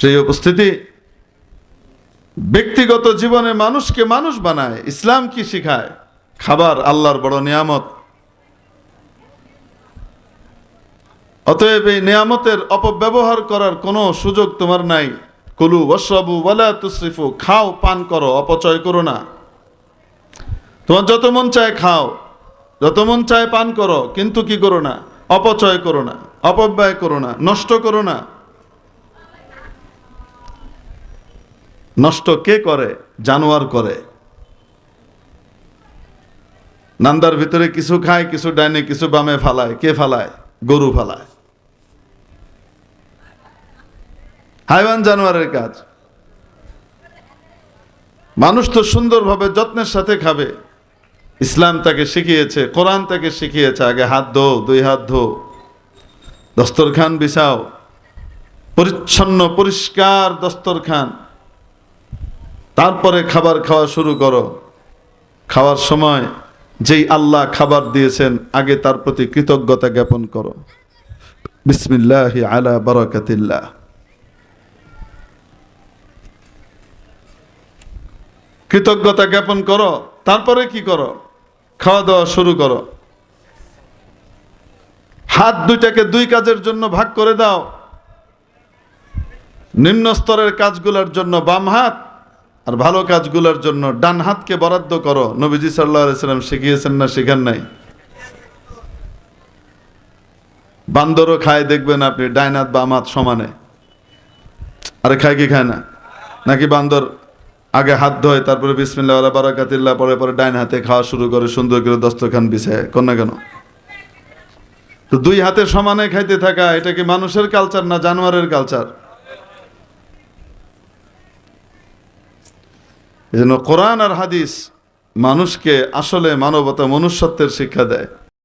সেই উপস্থিতি ব্যক্তিগত জীবনে মানুষকে মানুষ বানায়, ইসলাম কি শিখায়? খাবার আল্লাহর বড় নিয়ামত। অতএব এই নিয়ামতের অপব্যবহার করার কোনো সুযোগ তোমার নাই। কুলু ওয়াসরাবু ওয়ালা তুসরিফু, খাও, পান করো, অপচয় করো না। তোমার যত মন চায় খাও, যত মন চায় পান করো, কিন্তু কি করো না? অপচয় করো না, অপব্যয় করো না, নষ্ট করো না। নষ্ট কে করে? জানোয়ার করে। নান্দার ভিতরে কিছু খায়, কিছু ডাইনে, কিছু বামে ফালায়। কে ফালায়? গরু ফালায়। হাইওয়ান জানোয়ারের কাজ। মানুষ তো সুন্দরভাবে যত্নের সাথে খাবে। ইসলাম তাকে শিখিয়েছে, কোরআন তাকে শিখিয়েছে, আগে হাত ধো দুই হাত ধো দস্তরখান বিছাও। পরিচ্ছন্ন, পরিষ্কার দস্তরখান। তারপরে খাবার খাওয়া শুরু করো। খাওয়ার সময় যেই আল্লাহ খাবার দিয়েছেন, আগে তার প্রতি কৃতজ্ঞতা জ্ঞাপন করো। বিসমিল্লাহ আলা বারাকাতিল্লাহ। কৃতজ্ঞতা জ্ঞাপন করো, তারপরে কি করো? খাওয়া দাওয়া শুরু করো। হাত দুইটাকে দুই কাজের জন্য ভাগ করে দাও। নিম্ন স্তরের কাজগুলোর জন্য বাম হাত আর ভালো কাজগুলোর জন্য ডান হাতকে বরাদ্দ করো। নবীজি সাল্লাহ সাল্লাম শিখিয়েছেন না শিখান নাই। বান্দরও খায়, দেখবেন আপনি ডাইন হাত বাম হাত সমানে। আরে খায় কি খায় না? নাকি বান্দর আগে হাত ধোয়, তারপরে বিসমিল্লা আলা বারাকাতিল্লাহ, পরে পরে ডাইন হাতে খাওয়া শুরু করে, সুন্দর করে দস্তখান বিছায় কোন না কেন? তো দুই হাতে সমানে খাইতে থাকা, এটা কি মানুষের কালচার না জানোয়ারের কালচার এই জন্য কোরআন আর হাদিস মানুষকে আসলে মানবতা মনুষ্যত্বের শিক্ষা দেয়।